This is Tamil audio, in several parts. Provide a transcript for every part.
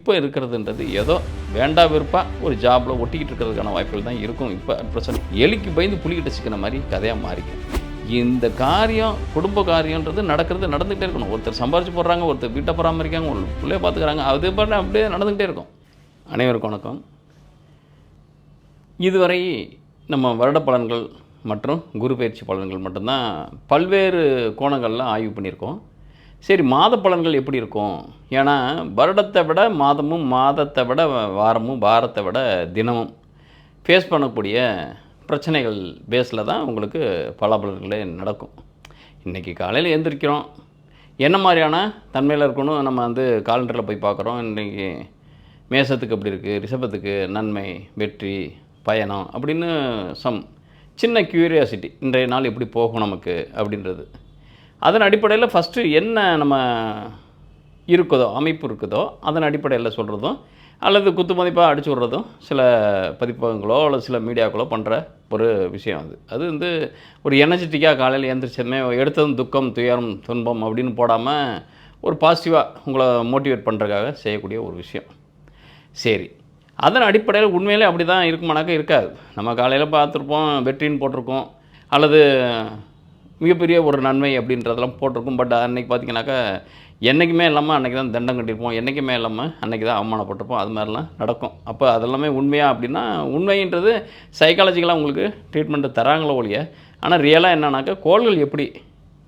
இப்போ இருக்கிறதுன்றது ஏதோ வேண்டா விருப்பா ஒரு ஜாபில் ஒட்டிக்கிட்டு இருக்கிறதுக்கான வாய்ப்புகள் தான் இருக்கும். இப்போ ப்ரெசன்ட் எலிக்கு பயந்து புலிகிட்ட சிக்கின மாதிரி கதையாக மாறிக்கும் இந்த காரியம் குடும்ப காரியன்றது நடக்கிறது நடந்துகிட்டே இருக்கணும். ஒருத்தர் சம்பாரிச்சு போடுறாங்க ஒருத்தர் வீட்டை பராமரிக்காங்க ஒரு பிள்ளைய பார்த்துக்கிறாங்க. அது பாட்டு அப்படியே நடந்துக்கிட்டே இருக்கும். அனைவருக்கும் வணக்கம். இதுவரை நம்ம வருட பலன்கள் மற்றும் குரு பயிற்சி பலன்கள் மட்டும்தான் பல்வேறு கோணங்களில் ஆய்வு பண்ணியிருக்கோம். சரி மாத பலன்கள் எப்படி இருக்கும்? ஏன்னா வருடத்தை விட மாதமும் மாதத்தை விட வாரமும் வாரத்தை விட தினமும் ஃபேஸ் பண்ணக்கூடிய பிரச்சனைகள் பேஸில் தான் உங்களுக்கு பலாபலன்களே நடக்கும். இன்றைக்கி காலையில் எழுந்திரிக்கிறோம் என்ன மாதிரியான தன்மையில் இருக்கணும்? நம்ம வந்து காலண்டரில் போய் பார்க்குறோம். இன்றைக்கி மேசத்துக்கு எப்படி இருக்குது ரிஷபத்துக்கு நன்மை வெற்றி பயணம் அப்படின்னு சம் சின்ன க்யூரியாசிட்டி இன்றைய நாள் எப்படி போகும் நமக்கு அப்படின்றது. அதன் அடிப்படையில் ஃபஸ்ட்டு என்ன நம்ம இருக்குதோ அமைப்பு இருக்குதோ அதன் அடிப்படையில் சொல்கிறதும் அல்லது குத்து மதிப்பாக அடிச்சு விட்றதும் சில பதிப்பகங்களோ அல்லது சில மீடியாக்களோ பண்ணுற ஒரு விஷயம் அது. அது வந்து ஒரு எனர்ஜெட்டிக்காக காலையில் எழுந்திரிச்சதுமே எடுத்ததும் துக்கம் துயரம் துன்பம் அப்படின்னு போடாமல் ஒரு பாசிட்டிவாக உங்களை மோட்டிவேட் பண்ணுறதுக்காக செய்யக்கூடிய ஒரு விஷயம். சரி. அதன் அடிப்படையில் உண்மையிலே அப்படி தான் இருக்குமானாக்கா இருக்காது. நம்ம காலையில் பார்த்துருப்போம் வெற்றின்னு போட்டிருக்கோம் அல்லது மிகப்பெரிய ஒரு நன்மை அப்படின்றதெல்லாம் போட்டிருக்கும். பட் அன்றைக்கி பார்த்தீங்கன்னாக்கா என்றைக்குமே இல்லாமல் அன்றைக்கி தான் தண்டம் கட்டியிருப்போம். என்றைக்குமே இல்லாமல் அன்றைக்கி தான் அவமானப்பட்டிருப்போம். அது மாதிரிலாம் நடக்கும். அப்போ அதெல்லாமே உண்மையா அப்படின்னா உண்மைன்றது சைக்காலஜிக்கலாக உங்களுக்கு ட்ரீட்மெண்ட்டு தராங்களோ ஒழிய ஆனால் ரியலாக என்னன்னாக்கா கோள்கள் எப்படி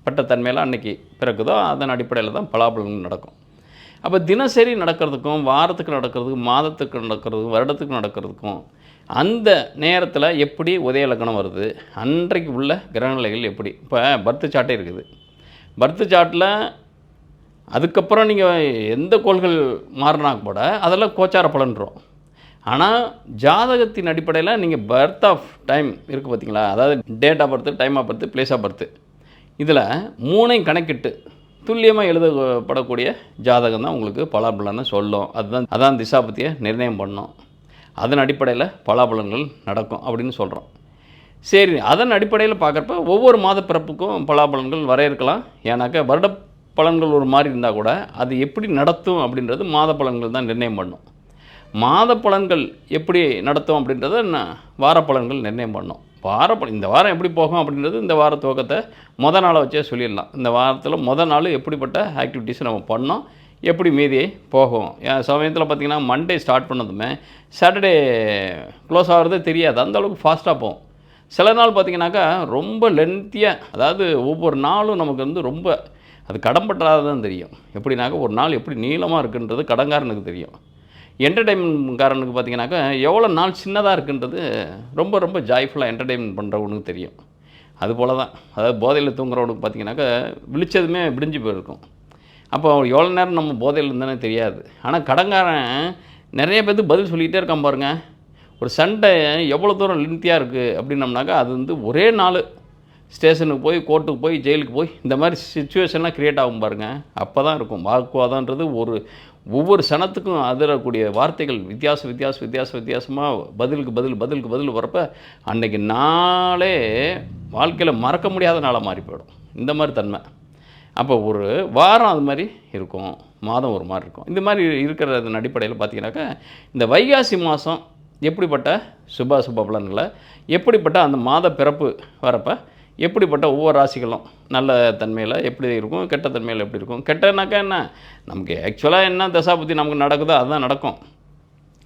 பட்ட தன்மையில் அன்றைக்கி பிறக்குதோ அதன் அடிப்படையில் தான் பலாபலங்கள் நடக்கும். அப்போ தினசரி நடக்கிறதுக்கும் வாரத்துக்கு நடக்கிறதுக்கும் மாதத்துக்கு நடக்கிறதுக்கும் வருடத்துக்கு நடக்கிறதுக்கும் அந்த நேரத்தில் எப்படி உதய லக்னம் வருது? அன்றைக்கு உள்ள கிரகநிலைகள் எப்படி? இப்போ பர்த்து சாட்டே இருக்குது. பர்த்து சாட்டில் அதுக்கப்புறம் நீங்கள் எந்த கோள்கள் மாறினா கூட அதெல்லாம் கோச்சார பலன்றோம். ஆனால் ஜாதகத்தின் அடிப்படையில் நீங்கள் பர்த் ஆஃப் டைம் இருக்குது பார்த்தீங்களா அதாவது date of birth time of birth place of birth இதில் மூணையும் கணக்கிட்டு துல்லியமாக எழுதப்படக்கூடிய ஜாதகம் தான் உங்களுக்கு பலாபலன்னு சொல்லும். அதுதான் அதான் திசாபத்தியை நிர்ணயம் பண்ணோம். அதன் அடிப்படையில் பலாபலன்கள் நடக்கும் அப்படின்னு சொல்கிறோம் சரி அதன் அடிப்படையில் பார்க்குறப்ப ஒவ்வொரு மாத பிறப்புக்கும் பலாபலன்கள் வரையறுக்கலாம். ஏன்னாக்கா வருட பலன்கள் ஒரு மாதிரி இருந்தால் கூட அது எப்படி நடத்தும் அப்படின்றது மாத பலன்கள் தான் நிர்ணயம் பண்ணும். மாத பலன்கள் எப்படி நடத்தும் அப்படின்றத நான் வார பலன்கள் நிர்ணயம் பண்ணோம். வார பலன் இந்த வாரம் எப்படி போகும் அப்படின்றது இந்த வார துவக்கத்தை முத நாளை வச்சே சொல்லிடலாம். இந்த வாரத்தில் முத நாள் எப்படிப்பட்ட ஆக்டிவிட்டீஸ் நம்ம பண்ணோம். எப்படி மீதி போகும்? சமயத்தில் பார்த்திங்கன்னா மண்டே ஸ்டார்ட் பண்ணதுமே சாட்டர்டே க்ளோஸ் ஆகிறதே தெரியாது. அந்தளவுக்கு ஃபாஸ்ட்டாக போகும். சில நாள் பார்த்திங்கனாக்கா ரொம்ப லென்த்தியாக அதாவது ஒவ்வொரு நாளும் நமக்கு வந்து ரொம்ப அது கடன்பட்டாதான் தெரியும். எப்படினாக்கா ஒரு நாள் எப்படி நீளமாக இருக்குன்றது கடங்காரனுக்கு தெரியும். என்டர்டெயின்மெண்ட்காரனுக்கு பார்த்தீங்கன்னாக்கா எவ்வளோ நாள் சின்னதாக இருக்குன்றது ரொம்ப ரொம்ப ஜாய்ஃபுல்லாக என்டர்டெயின்மெண்ட் பண்ணுறவனுக்கு தெரியும். அதுபோல் தான் அதாவது போதையில் தூங்குறவனுக்கு பார்த்தீங்கன்னாக்கா விழிச்சதுமே விடிஞ்சு போயிருக்கும். அப்போ எவ்வளோ நேரம் நம்ம போதையில் இருந்தேனே தெரியாது. ஆனால் கடங்காரன் நிறைய பேருக்கு பதில் சொல்லிகிட்டே இருக்கான் பாருங்க. ஒரு சண்டை எவ்வளோ தூரம் லிந்தியாக இருக்குது அப்படின்னம்னாக்கா அது வந்து ஒரே நாள் ஸ்டேஷனுக்கு போய் கோர்ட்டுக்கு போய் ஜெயிலுக்கு போய் இந்த மாதிரி சுச்சுவேஷன்லாம் க்ரியேட் ஆகும் பாருங்கள் அப்போ தான் இருக்கும். வாக்குவாதன்றது ஒரு ஒவ்வொரு சனத்துக்கும் அதிரக்கூடிய வார்த்தைகள் வித்தியாச வித்தியாச வித்தியாச வித்தியாசமாக பதிலுக்கு பதில் பதிலுக்கு பதில் வரப்ப அன்னைக்கு நாளே வாழ்க்கையில் மறக்க முடியாத நாளாக மாறி போயிடும். இந்த மாதிரி தன்மை. அப்போ ஒரு வாரம் அது மாதிரி இருக்கும் மாதம் ஒரு மாதிரி இருக்கும். இந்த மாதிரி இருக்கிறதன் அடிப்படையில் பார்த்தீங்கன்னாக்கா இந்த வைகாசி மாதம் எப்படிப்பட்ட சுப சுப பலன்களை எப்படிப்பட்ட அந்த மாத பிறப்பு வரப்போ எப்படிப்பட்ட ஒவ்வொரு ராசிகளும் நல்ல தன்மையில் எப்படி இருக்கும் கெட்ட தன்மையில் எப்படி இருக்கும். கெட்டனாக்கா என்ன? நமக்கு ஆக்சுவலாக என்ன தசாபுத்தி நமக்கு நடக்குதோ அதுதான் நடக்கும்.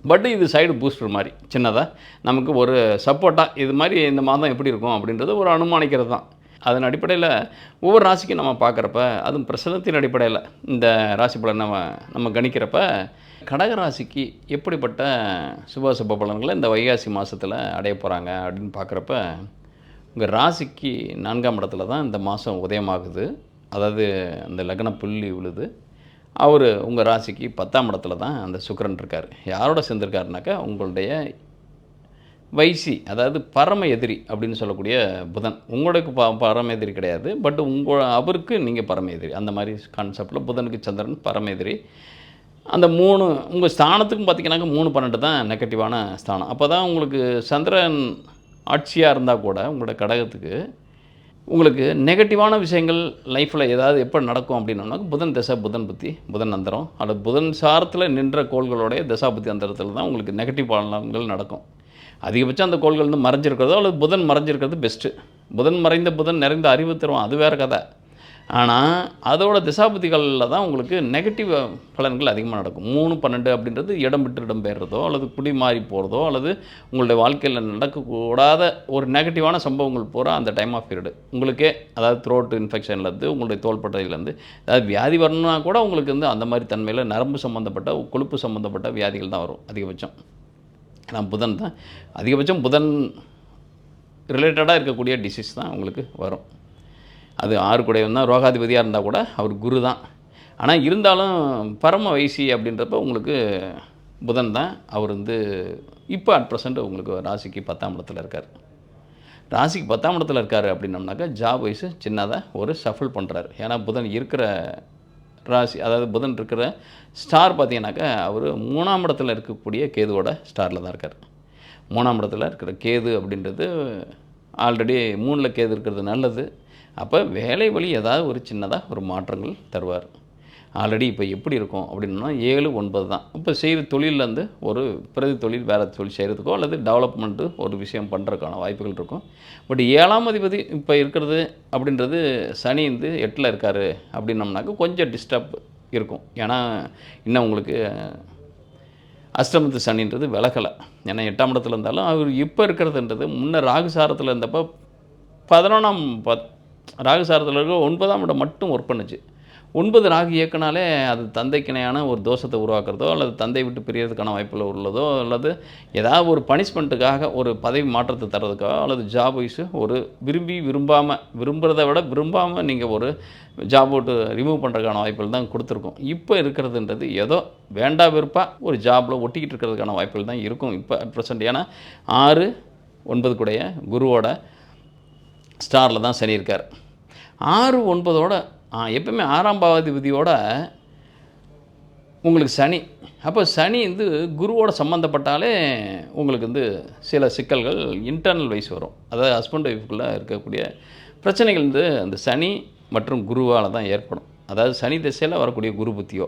பட் இது சைடு பூஸ்டர் மாதிரி சின்னதாக நமக்கு ஒரு சப்போர்ட்டாக இது மாதிரி இந்த மாதம் எப்படி இருக்கும் அப்படின்றது ஒரு அனுமானிக்கிறது தான். அதன் அடிப்படையில் ஒவ்வொரு ராசிக்கும் நம்ம பார்க்குறப்ப அதுவும் பிரசனத்தின் அடிப்படையில் இந்த ராசி பலன் நம்ம நம்ம கணிக்கிறப்ப கடக ராசிக்கு எப்படிப்பட்ட சுப சுப பலன்களை இந்த வைகாசி மாதத்தில் அடைய போகிறாங்க அப்படின்னு பார்க்குறப்ப உங்கள் ராசிக்கு நான்காம் இடத்துல தான் இந்த மாதம் உதயமாகுது. அதாவது அந்த லக்ன புள்ளி விழுது. அவர் உங்கள் ராசிக்கு பத்தாம் இடத்துல தான் அந்த சுக்கரன் இருக்கார். யாரோட சேர்ந்துருக்காருனாக்கா உங்களுடைய வைசி அதாவது பரம எதிரி அப்படின்னு சொல்லக்கூடிய புதன். உங்களுக்கு ப பரம எதிரி கிடையாது. பட் உங்கள் அவருக்கு நீங்கள் பரம எதிரி. அந்த மாதிரி கான்செப்டில் புதனுக்கு சந்திரன் பரம எதிரி. அந்த மூணு உங்கள் ஸ்தானத்துக்கும் பார்த்திங்கனாக்க மூணு பன்னெண்டு தான் நெகட்டிவான ஸ்தானம். அப்போ தான் உங்களுக்கு சந்திரன் ஆட்சியாக இருந்தால் கூட உங்களோட கடகத்துக்கு உங்களுக்கு நெகட்டிவான விஷயங்கள் லைஃப்பில் ஏதாவது எப்போ நடக்கும் அப்படின்னா புதன் தசை புதன் புத்தி புதன் அந்தரம். அல்லது புதன் சாரத்தில் நின்ற கோள்களுடைய தசா புத்தி அந்தரத்தில் தான் உங்களுக்கு நெகட்டிவ் பலன்கள் நடக்கும். அதிகபட்சம் அந்த கோள்கள் வந்து மறைஞ்சிருக்கிறதோ அல்லது புதன் மறைஞ்சிருக்கிறது பெஸ்ட்டு புதன் மறைந்த புதன் நிறைந்த அறிவு தரும் அது வேறு கதை. ஆனால் அதோட திசாபுத்திகளில் தான் உங்களுக்கு நெகட்டிவ் பலன்கள் அதிகமாக நடக்கும். மூணு பன்னெண்டு அப்படின்றது இடம் விட்டு இடம் பெயர்றதோ அல்லது குடி மாறி போகிறதோ அல்லது உங்களுடைய வாழ்க்கையில் நடக்கக்கூடாத ஒரு நெகட்டிவான சம்பவங்கள் பூரா அந்த டைம் ஆஃப் பீரியடு உங்களுக்கே அதாவது த்ரோட் இன்ஃபெக்ஷன்லேருந்து உங்களுடைய தோள்பட்டையிலேருந்து அதாவது வியாதி வரணும்னா கூட உங்களுக்கு வந்து அந்த மாதிரி தன்மையில் நரம்பு சம்மந்தப்பட்ட கொழுப்பு சம்மந்தப்பட்ட வியாதிகள் தான் வரும் அதிகபட்சம். நான் புதன் தான். அதிகபட்சம் புதன் ரிலேட்டடாக இருக்கக்கூடிய டிசீஸ் தான் உங்களுக்கு வரும். அது ஆறு குடையவன் தான் ரோகாதிபதியாக இருந்தால் கூட அவர் குரு தான். ஆனால் இருந்தாலும் பரம வைசி அப்படின்றப்ப உங்களுக்கு புதன் தான். அவர் வந்து இப்போ அட் ப்ரெசண்ட் உங்களுக்கு ராசிக்கு பத்தாம் இடத்துல இருக்கார். ராசிக்கு பத்தாம் இடத்துல இருக்கார் அப்படின்னம்னாக்கா ஜாப் வைஸு சின்னதாக ஒரு ஷஃபிள் பண்ணுறாரு ஏன்னா புதன் இருக்கிற ராசி அதாவது புதன் இருக்கிற ஸ்டார் பார்த்தீங்கன்னாக்கா அவர் மூணாம் இடத்துல இருக்கக்கூடிய கேதுவோட ஸ்டாரில் தான் இருக்கார். மூணாம் இடத்துல இருக்கிற கேது அப்படின்றது ஆல்ரெடி மூணில் கேது இருக்கிறது நல்லது. அப்போ வேலை வழி ஏதாவது ஒரு சின்னதாக ஒரு மாற்றங்கள் தருவார். ஆல்ரெடி இப்போ எப்படி இருக்கும் அப்படின்னா ஏழு ஒன்பது தான். இப்போ செய்கிற தொழிலேருந்து ஒரு பிரதி தொழில் வேறு தொழில் செய்கிறதுக்கோ அல்லது டெவலப்மெண்ட்டு ஒரு விஷயம் பண்ணுறதுக்கான வாய்ப்புகள் இருக்கும். பட் ஏழாம் அதிபதி இப்போ இருக்கிறது அப்படின்றது சனி வந்து எட்டில் இருக்கார் அப்படின்னம்னாக்க கொஞ்சம் டிஸ்டர்ப் இருக்கும். ஏன்னா இன்னும் உங்களுக்கு அஷ்டமத்து சனின்றது விலகலை. ஏன்னா எட்டாம் இடத்துல இருந்தாலும் அவர் இப்போ இருக்கிறதுன்றது முன்ன ராகுசாரத்தில் இருந்தப்போ பதினொன்றாம் பத் ராகுசாரத்தில் இருக்க ஒன்பதாம் இடம் மட்டும் ஒர்க் பண்ணுச்சு. ஒன்பது ராகு இயக்கினாலே அது தந்தைக்கிணையான ஒரு தோஷத்தை உருவாக்குறதோ அல்லது தந்தை விட்டு பிரியறதுக்கான வாய்ப்பில் உள்ளதோ அல்லது ஏதாவது ஒரு பனிஷ்மெண்ட்டுக்காக ஒரு பதவி மாற்றத்தை தர்றதுக்கோ அல்லது ஜாப் வைஸு ஒரு விரும்பி விரும்பாமல் விரும்புகிறத விட விரும்பாமல் நீங்கள் ஒரு ஜாப் விட்டு ரிமூவ் பண்ணுறதுக்கான வாய்ப்புகள் தான் கொடுத்துருக்கோம். இப்போ இருக்கிறதுன்றது ஏதோ வேண்டா வெறுப்பாக ஒரு ஜாபில் ஒட்டிக்கிட்டு இருக்கிறதுக்கான வாய்ப்புகள் தான் இருக்கும். இப்போ அட் ப்ரெசென்ட் ஏன்னா ஆறு ஒன்பது கூடைய குருவோட ஸ்டாரில் தான் சனி இருக்கார். ஆறு ஒன்பதோட எப்பவுமே ஆறாம் பாவாதிபதியோட உங்களுக்கு சனி. அப்போ சனி வந்து குருவோட சம்மந்தப்பட்டாலே உங்களுக்கு வந்து சில சிக்கல்கள் இன்டர்னல் வைஸ் வரும். அதாவது ஹஸ்பண்ட் ஒய்ஃபுக்குள்ளே இருக்கக்கூடிய பிரச்சனைகள் வந்து அந்த சனி மற்றும் குருவால் தான் ஏற்படும். அதாவது சனி திசையில் வரக்கூடிய குரு புத்தியோ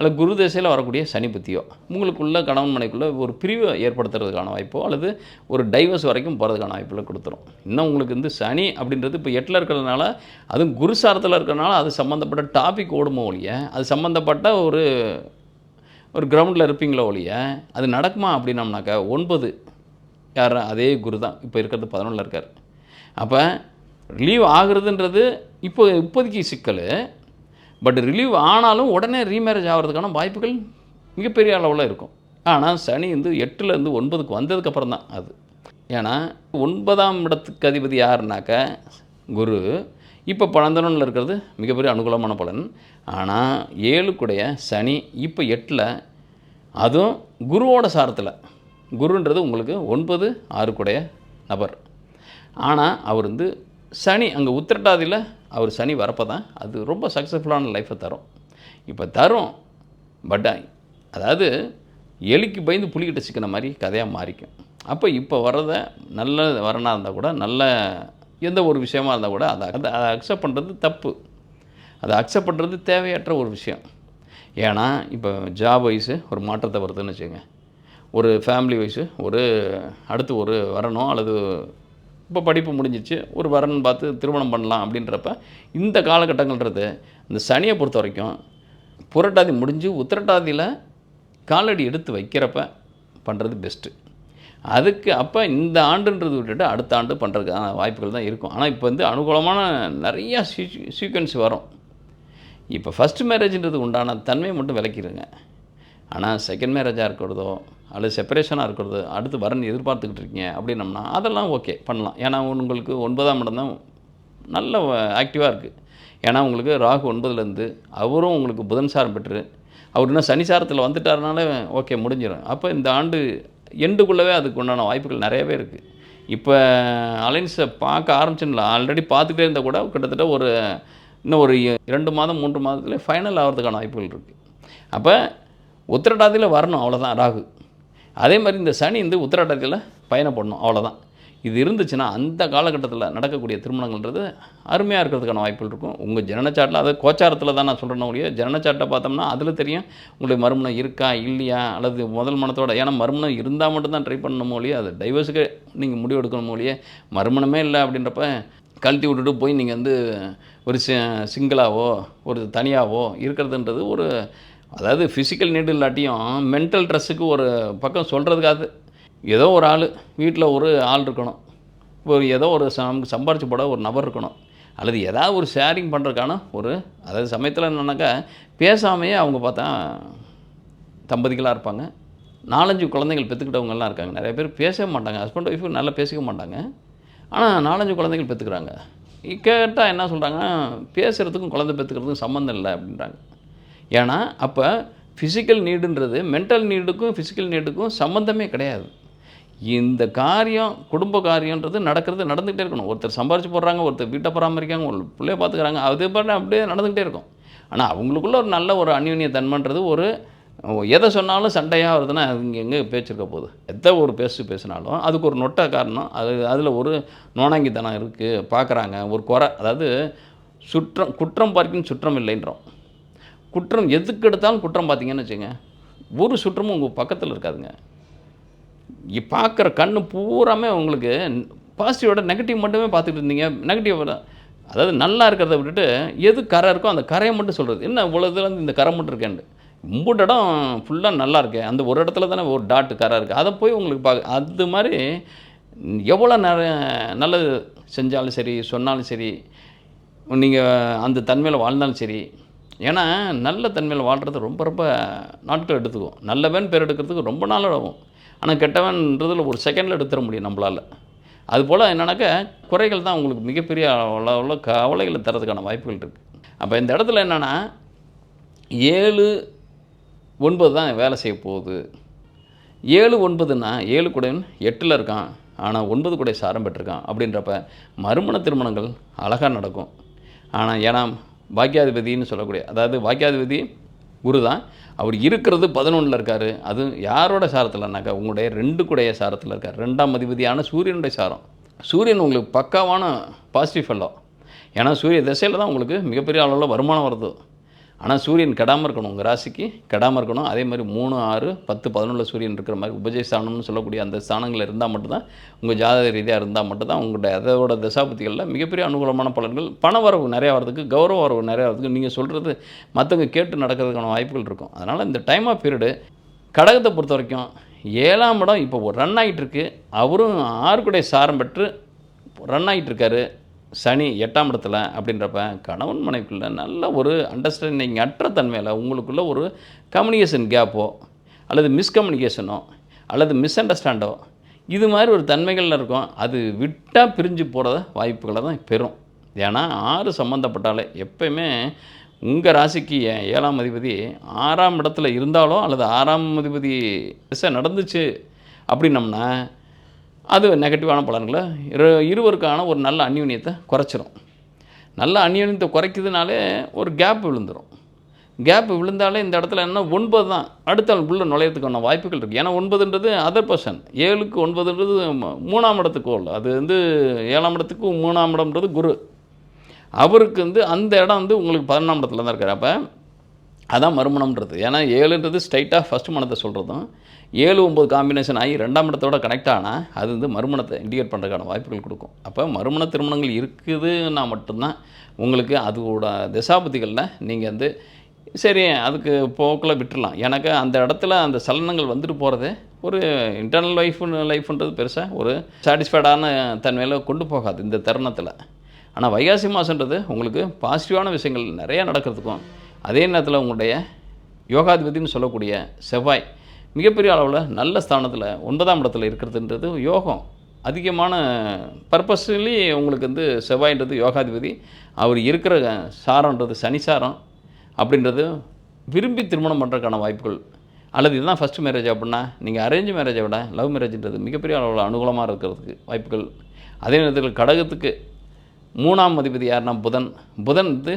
அல்லது குரு திசையில் வரக்கூடிய சனி புத்தியோ உங்களுக்குள்ள கணவன் மனைக்குள்ளே ஒரு பிரிவு ஏற்படுத்துறதுக்கான வாய்ப்போ அல்லது ஒரு டைவர்ஸ் வரைக்கும் போகிறதுக்கான வாய்ப்புகளை கொடுத்துரும். இன்னும் உங்களுக்கு வந்து சனி அப்படின்றது இப்போ எட்டில் இருக்கிறதுனால அதுவும் குரு சாரத்தில் இருக்கிறனால அது சம்மந்தப்பட்ட டாபிக் ஓடுமோ ஒழிய அது சம்மந்தப்பட்ட ஒரு ஒரு கிரவுண்டில் இருப்பீங்களோ ஒழிய அது நடக்குமா அப்படின்னம்னாக்கா ஒன்பது யார் அதே குரு தான். இப்போ இருக்கிறது பதினொன்றில் இருக்கார். அப்போ ரிலீவ் ஆகுறதுன்றது இப்போ இப்போதைக்கு சிக்கல் பட் ரிலீவ் ஆனாலும் உடனே ரீமேரேஜ் ஆகிறதுக்கான வாய்ப்புகள் மிகப்பெரிய அளவில் இருக்கும். ஆனால் சனி வந்து எட்டுலேருந்து ஒன்பதுக்கு வந்ததுக்கப்புறம் தான் அது. ஏன்னா ஒன்பதாம் இடத்துக்கு அதிபதி யாருனாக்க குரு. இப்போ பழந்தனனில் இருக்கிறது மிகப்பெரிய அனுகூலமான பலன். ஆனால் ஏழுக்குடைய சனி இப்போ எட்டில் அதுவும் குருவோட சாரத்தில். குருன்றது உங்களுக்கு ஒன்பது ஆறுக்குடைய நபர். ஆனால் அவர் வந்து சனி அங்கே உத்திரட்டாதியில் அவர் சனி வரப்போ தான் அது ரொம்ப சக்ஸஸ்ஃபுல்லான லைஃப்பை தரும். இப்போ தரும் பட் அதாவது எலிக்கு பயந்து புளிக்கிட்ட சிக்கின மாதிரி கதையாக மாறிக்கும். அப்போ இப்போ வர்றத நல்ல வரனாக இருந்தால் கூட நல்ல எந்த ஒரு விஷயமா இருந்தால் கூட அதை அதை அதை அக்செப்ட் பண்ணுறது தப்பு. அதை அக்செப்ட் பண்ணுறது தேவையற்ற ஒரு விஷயம். ஏன்னா இப்போ ஜாப் வைஸு ஒரு மாற்றத்தை வருதுன்னு வச்சுக்கோங்க. ஒரு ஃபேமிலி வைஸு ஒரு அடுத்து ஒரு வரணும் அல்லது இப்போ படிப்பு முடிஞ்சிச்சு ஒரு வரன் பார்த்து திருமணம் பண்ணலாம் அப்படின்றப்ப இந்த காலகட்டங்கள்ன்றது இந்த சனியை பொறுத்த வரைக்கும் புரட்டாதி முடிஞ்சு உத்திரட்டாதியில் காலடி எடுத்து வைக்கிறப்ப பண்ணுறது பெஸ்ட்டு அதுக்கு அப்போ இந்த ஆண்டுன்றது விட்டுட்டு அடுத்த ஆண்டு பண்ணுறதுக்கான வாய்ப்புகள் தான் இருக்கும். ஆனால் இப்போ வந்து அனுகூலமான நிறையா சீ சீக்வன்ஸ் வரும். இப்போ ஃபஸ்ட் மேரேஜ்ன்றது உண்டான தன்மையை மட்டும் விளக்கிடுங்க. ஆனால் செகண்ட் மேரேஜாக இருக்கிறதோ அல்லது செப்பரேஷனாக இருக்கிறதோ அடுத்து வரன் எதிர்பார்த்துக்கிட்டு இருக்கீங்க அப்படின்னம்னா அதெல்லாம் ஓகே பண்ணலாம். ஏன்னா உங்களுக்கு ஒன்பதாம் இடம் தான் நல்ல ஆக்டிவாக இருக்குது ஏன்னா உங்களுக்கு ராகு ஒன்பதுலேருந்து அவரும் உங்களுக்கு புதன் சாரம் பெற்று அவர் இன்னும் சனி சாரத்தில் வந்துட்டாருனால ஓகே முடிஞ்சிடும். அப்போ இந்த ஆண்டு எண்டுக்குள்ளவே அதுக்கு உண்டான வாய்ப்புகள் நிறையவே இருக்குது இப்போ அலைன்ஸை பார்க்க ஆரம்பிச்சுங்களா ஆல்ரெடி பார்த்துக்கிட்டே இருந்தால் கூட கிட்டத்தட்ட ஒரு இன்னும் ஒரு இரண்டு மாதம் மூன்று மாதத்துலேயே ஃபைனல் ஆகிறதுக்கான வாய்ப்புகள் இருக்குது அப்போ உத்திரட்டாதியில் வரணும் அவ்வளோதான் ராகு. அதே மாதிரி இந்த சனி வந்து உத்திரட்டாதியில் பயணம் பண்ணும் அவ்வளோதான் இது இருந்துச்சுன்னா அந்த காலகட்டத்தில் நடக்கக்கூடிய திருமணங்கள்ன்றது அருமையாக இருக்கிறதுக்கான வாய்ப்புகள் இருக்கும். உங்கள் ஜனனச்சாட்டில் அது கோச்சாரத்தில் தான் நான் சொல்கிறேன் ஒழிய ஜனனச்சாட்டை பார்த்தோம்னா அதில் தெரியும் உங்களுடைய மறுமணம் இருக்கா இல்லையா அல்லது முதல் மனத்தோட ஏன்னா மறுமணம் இருந்தால் மட்டும்தான் ட்ரை பண்ணணும் ஒழிய அது டைவர்ஸுக்கு நீங்கள் முடிவு எடுக்கணும் ஒழிய மறுமணமே இல்லை அப்படின்றப்ப கழட்டி விட்டுட்டு போய் நீங்கள் வந்து ஒரு சி சிங்கிளாவோ ஒரு தனியாவோ இருக்கிறதுன்றது ஒரு அதாவது ஃபிசிக்கல் நீடு இல்லாட்டியும் மென்டல் ட்ரெஸ்ஸுக்கு ஒரு பக்கம் சொல்கிறதுக்காது ஏதோ ஒரு ஆள் வீட்டில் ஒரு ஆள் இருக்கணும். ஒரு ஏதோ ஒரு நமக்கு சம்பாரிச்சு போட ஒரு நபர் இருக்கணும். அல்லது ஏதாவது ஒரு ஷேரிங் பண்ணுறதுக்கான ஒரு அதாவது சமயத்தில் என்னன்னாக்கா பேசாமையே அவங்க பார்த்தா தம்பதிகளாக இருப்பாங்க. நாலஞ்சு குழந்தைகள் பெற்றுக்கிட்டவங்கலாம் இருக்காங்க. நிறைய பேர் பேசவே மாட்டாங்க. ஹஸ்பண்ட் ஒய்ஃபு நல்லா பேசிக்க மாட்டாங்க. ஆனால் நாலஞ்சு குழந்தைகள் பெற்றுக்கிறாங்க கேட்டால் என்ன சொல்கிறாங்க பேசுகிறதுக்கும் குழந்தை பெற்றுக்கிறதுக்கும் சம்மந்தம் இல்லை அப்படின்றாங்க. ஏன்னா அப்போ ஃபிசிக்கல் நீடுன்றது மென்டல் நீடுக்கும் ஃபிசிக்கல் நீடுக்கும் சம்மந்தமே கிடையாது. இந்த காரியம் குடும்ப காரியன்றது நடக்கிறது நடந்துகிட்டே இருக்கணும். ஒருத்தர் சம்பாரிச்சு போடுறாங்க ஒருத்தர் வீட்டை பராமரிக்காங்க ஒரு பிள்ளைய பார்த்துக்கிறாங்க அது பாட்டு அப்படியே நடந்துக்கிட்டே இருக்கும். ஆனால் அவங்களுக்குள்ள ஒரு நல்ல ஒரு அந்யுன்ய தன்மைன்றது ஒரு எதை சொன்னாலும் சண்டையாக வருதுன்னா இங்கே எங்கே பேச்சிருக்க போகுது. எதை ஒரு பேசு பேசினாலும் அதுக்கு ஒரு நொட்டை காரணம் அது அதில் ஒரு நோனாங்கித்தனம் இருக்குது பார்க்குறாங்க. ஒரு குறை அதாவது சுற்றம் குற்றம் பார்க்கும் சுற்றம் இல்லைன்றோம். குற்றம் எதுக்கு எடுத்தாலும் குற்றம் பார்த்தீங்கன்னு வச்சுங்க ஒரு சுற்றமும் உங்கள் பக்கத்தில் இருக்காதுங்க. இ- பார்க்குற கண்ணு பூராமே உங்களுக்கு பாசிட்டிவோட நெகட்டிவ் மட்டுமே பார்த்துட்டு இருந்தீங்க நெகட்டிவ் அதாவது நல்லா இருக்கிறத விட்டுட்டு எது கரை இருக்கோ அந்த கரையை மட்டும் சொல்கிறது என்ன இவ்வளோ இதுலேருந்து இந்த கரை மட்டும் இருக்கேன்ட்டு. மும்புட்டு இடம் ஃபுல்லாக நல்லா இருக்கேன் அந்த ஒரு இடத்துல தானே ஒரு டாட்டு கரை இருக்குது அதை போய் உங்களுக்கு பார்க்க அது மாதிரி எவ்வளோ நிறைய நல்லது செஞ்சாலும் சரி சொன்னாலும் சரி நீங்கள் அந்த தன்மையில் வாழ்ந்தாலும் சரி ஏன்னா நல்ல தன்மையில் வாழ்கிறது ரொம்ப ரொம்ப நாட்கள் எடுத்துக்கும். நல்லவன் பேர் எடுக்கிறதுக்கு ரொம்ப நாள் ஆகும். ஆனால் கெட்டவன்றதில் ஒரு செகண்டில் எடுத்துட முடியும் நம்மளால். அதுபோல் என்னென்னாக்கா குறைகள் தான் உங்களுக்கு மிகப்பெரிய அளவில் கவலைகளை தரதுக்கான வாய்ப்புகள் இருக்குது அப்போ இந்த இடத்துல என்னென்னா ஏழு ஒன்பது தான் வேலை செய்ய போகுது. ஏழு ஒன்பதுன்னா ஏழு கூட எட்டில் இருக்கான். ஆனால் ஒன்பது குடை சாரம் பெற்றிருக்கான். அப்படின்றப்ப மறுமண திருமணங்கள் அழகாக நடக்கும். ஆனால் ஏன்னா பாக்கியாதிபதின்னு சொல்லக்கூடிய அதாவது பாக்கியாதிபதி குரு தான் அவர் இருக்கிறது பதினொன்றில் இருக்கார். அது யாரோட சாரத்தில்னாக்கா உங்களுடைய ரெண்டு குடைய சாரத்தில் இருக்கார். ரெண்டாம் அதிபதியான சூரியனுடைய சாரம். சூரியன் உங்களுக்கு பக்காவான பாசிட்டிவ் ஃபெல்லோ ஏன்னா சூரிய திசையில் தான் உங்களுக்கு மிகப்பெரிய அளவில் வருமானம் வருது. ஆனால் சூரியன் கெடாமல் இருக்கணும். உங்கள் ராசிக்கு கெடாமல் இருக்கணும். அதே மாதிரி மூணு ஆறு பத்து பதினொன்றில் சூரியன் இருக்கிற மாதிரி உபஜய ஸ்தானம்னு சொல்லக்கூடிய அந்த ஸ்தானங்கள் இருந்தால் மட்டும்தான் உங்கள் ஜாதக ரீதியாக இருந்தால் மட்டும்தான் உங்களோட அதோட தசாபத்திகளில் மிகப்பெரிய அனுகூலமான பலன்கள் பண வரவு நிறையா வரதுக்கு கௌரவ வரவு நிறையா வரதுக்கு நீங்கள் சொல்கிறது மற்றவங்க கேட்டு நடக்கிறதுக்கான வாய்ப்புகள் இருக்கும். அதனால் இந்த டைம் ஆஃப் பீரியடு கடகத்தை பொறுத்த வரைக்கும் ஏழாம் இடம் இப்போ ரன் ஆகிட்டு இருக்கு. அவரும் ஆறுக்குடைய சாரம் பெற்று ரன் ஆகிட்டு இருக்காரு. சனி எட்டாம் இடத்துல அப்படின்றப்ப கணவன் மனைவிக்குள்ளே நல்ல ஒரு அண்டர்ஸ்டாண்டிங் அற்ற தன்மையில் உங்களுக்குள்ள ஒரு கம்யூனிகேஷன் கேப்போ அல்லது மிஸ்கம்யூனிகேஷனோ அல்லது மிஸ் அண்டர்ஸ்டாண்டோ இது மாதிரி ஒரு தன்மைகளில் இருக்கும். அது விட்டால் பிரிஞ்சு போகிறத வாய்ப்புகளை தான் பெறும். ஏன்னா ஆறு சம்மந்தப்பட்டாலே எப்பயுமே உங்கள் ராசிக்கு ஏழாம் அதிபதி ஆறாம் இடத்துல இருந்தாலோ அல்லது ஆறாம் அதிபதி திசை நடந்துச்சு அப்படின்னம்னா அது நெகட்டிவான பலன்களை இரு இருவருக்கான ஒரு நல்ல அந்யூன்யத்தை குறைச்சிரும். நல்ல அந்யூன்யத்தை குறைக்குதுனாலே ஒரு கேப் விழுந்துடும் கேப் விழுந்தாலே இந்த இடத்துல என்ன ஒன்பது தான். அடுத்த உள்ள நுழையத்துக்கான வாய்ப்புகள் இருக்குது ஏன்னா ஒன்பதுன்றது அதர் பர்சன் ஏழுக்கு ஒன்பதுன்றது மூணாம் இடத்துக்கு உள்ள. அது வந்து ஏழாம் இடத்துக்கு மூணாம் இடம்ன்றது குரு. அவருக்கு வந்து அந்த இடம் வந்து உங்களுக்கு பதினொன்றாம் இடத்துல தான் இருக்கார். அப்போ அதான் மறுமணம்ன்றது. ஏன்னா ஏழுன்றது ஸ்ட்ரைட்டாக ஃபஸ்ட் மனத்தை சொல்கிறதும் ஏழு ஒம்பது காம்பினேஷன் ஆகி ரெண்டாம் இடத்தோட கனெக்ட் ஆனால் அது வந்து மறுமணத்தை இண்டிகேட் பண்ணுறதுக்கான வாய்ப்புகள் கொடுக்கும். அப்போ மறுமண திருமணங்கள் இருக்குதுன்னா மட்டும்தான் உங்களுக்கு அதோட திசாபதிகளில் நீங்கள் வந்து சரி அதுக்கு போக்கில் விட்டுடலாம் எனக்கு அந்த இடத்துல அந்த சலனங்கள் வந்துட்டு போகிறது ஒரு இன்டர்னல் லைஃப்னு லைஃப்ன்றது பெருசாக ஒரு சாட்டிஸ்ஃபைடான தன்மையில் கொண்டு போகாது இந்த தருணத்தில். ஆனால் வைகாசி மாதன்றது உங்களுக்கு பாசிட்டிவான விஷயங்கள் நிறையா நடக்கிறதுக்கும் அதே நேரத்தில் உங்களுடைய யோகாதிபதினு சொல்லக்கூடிய செவ்வாய் மிகப்பெரிய அளவில் நல்ல ஸ்தானத்தில் ஒன்பதாம் இடத்துல இருக்கிறதுன்றது யோகம். அதிகமான பர்பஸ்லி உங்களுக்கு வந்து செவ்வாயின்றது யோகாதிபதி. அவர் இருக்கிற சாரம்ன்றது சனி சாரம் அப்படின்றது விரும்பி திருமணம் பண்ணுறதுக்கான வாய்ப்புகள். அல்லது இதுதான் ஃபஸ்ட் மேரேஜ் அப்படின்னா நீங்கள் அரேஞ்ச் மேரேஜை விட லவ் மேரேஜ்ன்றது மிகப்பெரிய அளவில் அனுகூலமாக இருக்கிறதுக்கு வாய்ப்புகள். அதே நேரத்தில் கடகத்துக்கு மூணாம் அதிபதி யாருன்னா புதன். புதன் வந்து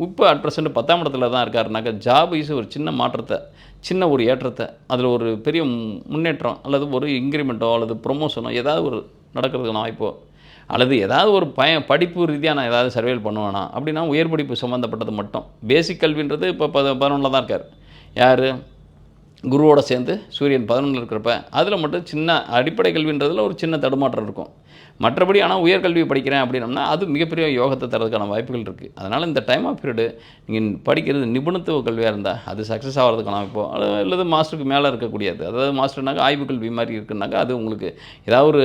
இப்போ அட் ப்ரெசென்ட் பத்தாம் இடத்துல தான் இருக்காருனாக்கா ஜாப் வைஸ் ஒரு சின்ன மாற்றத்தை சின்ன ஒரு ஏற்றத்தை அதில் ஒரு பெரிய முன்னேற்றம் அல்லது ஒரு இன்க்ரிமெண்ட்டோ அல்லது ப்ரொமோஷனோ ஏதாவது ஒரு நடக்கிறதுக்கு வாய்ப்போ அல்லது ஏதாவது ஒரு பய படிப்பு ரீதியாக நான் ஏதாவது சர்வேல் பண்ணுவேனா அப்படின்னா உயர் படிப்பு சம்மந்தப்பட்டது மட்டும். பேசிக் கல்வின்றது இப்போ பத பதினொன்றில் தான் இருக்கார். யார்? குருவோட சேர்ந்து சூரியன் பதினொன்றில் இருக்கிறப்ப அதில் மட்டும் சின்ன அடிப்படை கல்வின்றதில் ஒரு சின்ன தடுமாற்றம் இருக்கும். மற்றபடி ஆனால் உயர்கல்வி படிக்கிறேன் அப்படின்னம்னா அது மிகப்பெரிய யோகத்தை தரதுக்கான வாய்ப்புகள் இருக்குது அதனால் இந்த டைம் ஆஃப் பீரியடு நீங்கள் படிக்கிறது நிபுணத்துவ கல்வியாக இருந்தால் அது சக்ஸஸ் ஆகிறதுக்கான இப்போ அல்லது மாஸ்டருக்கு மேலே இருக்கக்கூடியது. அதாவது மாஸ்டர்னாக்கா ஆய்வு கல்வி மாதிரி இருக்குன்னாக்கா அது உங்களுக்கு ஏதாவது ஒரு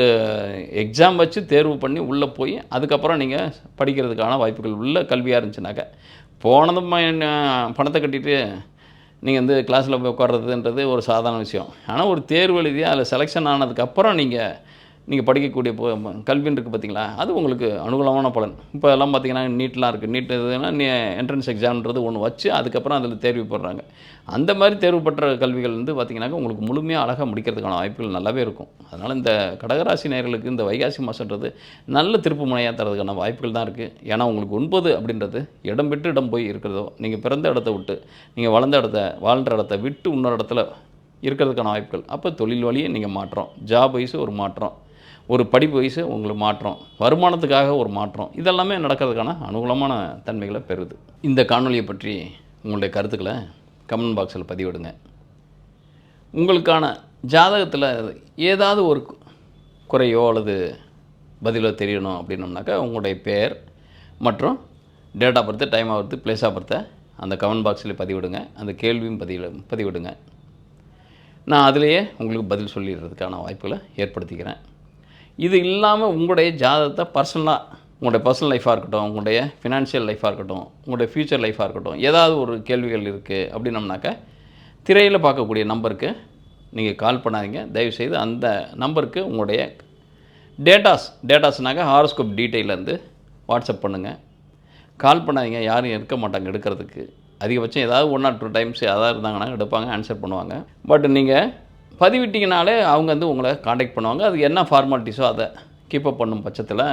எக்ஸாம் வச்சு தேர்வு பண்ணி உள்ளே போய் அதுக்கப்புறம் நீங்கள் படிக்கிறதுக்கான வாய்ப்புகள் உள்ள கல்வியாக இருந்துச்சுனாக்கா போனதும் பணத்தை கட்டிட்டு நீங்கள் வந்து கிளாஸில் போய் உட்கார்றதுன்றது ஒரு சாதாரண விஷயம். ஆனால் ஒரு தேர்வு எழுதி அதில் செலெக்ஷன் ஆனதுக்கப்புறம் நீங்கள் நீங்கள் படிக்கக்கூடிய கல்வின்னு இருக்குது பார்த்தீங்களா அது உங்களுக்கு அனுகூலமான பலன். இப்போ எல்லாம் பார்த்தீங்கன்னா நீட்லாம் இருக்குது நீட் இதுனா நீ என்ட்ரன்ஸ் எக்ஸாம்ன்றது ஒன்று வச்சு அதுக்கப்புறம் அதில் தேர்வு போடுறாங்க. அந்த மாதிரி தேர்வு பெற்ற கல்விகள் வந்து பார்த்திங்கனாக்கா உங்களுக்கு முழுமையாக அழகாக முடிக்கிறதுக்கான வாய்ப்புகள் நல்லாவே இருக்கும். அதனால் இந்த கடகராசி நேர்களுக்கு இந்த வைகாசி மாதன்றது நல்ல திருப்பு முனையாக தரதுக்கான வாய்ப்புகள் தான் இருக்குது ஏன்னா உங்களுக்கு ஒன்பது அப்படின்றது இடம் விட்டு இடம் போய் இருக்கிறதோ நீங்கள் பிறந்த இடத்த விட்டு நீங்கள் வளர்ந்த இடத்த வாழ்கிற இடத்த விட்டு இன்னொரு இடத்துல இருக்கிறதுக்கான வாய்ப்புகள். அப்போ தொழில் வழியே நீங்கள் மாற்றம். ஜாப் வைஸு ஒரு மாற்றம். ஒரு படிப்பு வயசு உங்களுக்கு மாற்றம் வருமானத்துக்காக ஒரு மாற்றம் இதெல்லாமே நடக்கிறதுக்கான அனுகூலமான தன்மைகளை பெறுது. இந்த காணொலியை பற்றி உங்களுடைய கருத்துக்களை கமெண்ட் பாக்ஸில் பதிவிடுங்க. உங்களுக்கான ஜாதகத்தில் ஏதாவது ஒரு குறையோ அல்லது பதிலோ தெரியணும் அப்படின்னோம்னாக்கா உங்களுடைய பேர் மற்றும் date of birth time of birth place of பர்த்தை அந்த கமெண்ட் பாக்ஸில் பதிவிடுங்க. அந்த கேள்வியும் பதிவு பதிவிடுங்க. நான் அதிலேயே உங்களுக்கு பதில் சொல்லிடுறதுக்கான வாய்ப்புகளை ஏற்படுத்திக்கிறேன். இது இல்லாமல் உங்களுடைய ஜாதகத்தை பர்சனலாக உங்களுடைய பர்சனல் லைஃபாக இருக்கட்டும் உங்களுடைய ஃபினான்ஷியல் லைஃபாக இருக்கட்டும் உங்களுடைய ஃப்யூச்சர் லைஃபாக இருக்கட்டும் ஏதாவது ஒரு கேள்விகள் இருக்குது அப்படின்னம்னாக்க திரையில் பார்க்கக்கூடிய நம்பருக்கு நீங்கள் கால் பண்ணாதீங்க. தயவுசெய்து அந்த நம்பருக்கு உங்களுடைய டேட்டாஸ் டேட்டாஸ்னாக்க ஹாரோஸ்கோப் டீட்டெயிலேருந்து வாட்ஸ்அப் பண்ணுங்கள் கால் பண்ணாதீங்க. யாரும் இருக்க மாட்டாங்க எடுக்கிறதுக்கு. அதிகபட்சம் ஏதாவது ஒன் ஆர் டூ டைம்ஸ் ஏதாவது இருந்தாங்கன்னா எடுப்பாங்க ஆன்சர் பண்ணுவாங்க. பட் நீங்கள் பதிவிட்டிங்கனாலே அவங்க வந்து உங்களை காண்டாக்ட் பண்ணுவாங்க. அது என்ன ஃபார்மாலிட்டிஸோ அதை கீப்பப் பண்ணும் பட்சத்தில்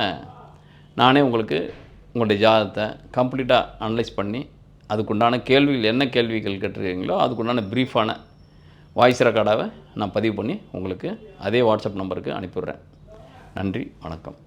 நானே உங்களுக்கு உங்களுடைய ஜாதகத்தை கம்ப்ளீட்டாக அனலைஸ் பண்ணி அதுக்குண்டான கேள்விகள் என்ன கேள்விகள் கேட்டிருக்கீங்களோ அதுக்குண்டான ப்ரீஃபான வாய்ஸ் ரெக்கார்டாக நான் பதிவு பண்ணி உங்களுக்கு அதே வாட்ஸ்அப் நம்பருக்கு அனுப்பிவிட்றேன். நன்றி வணக்கம்.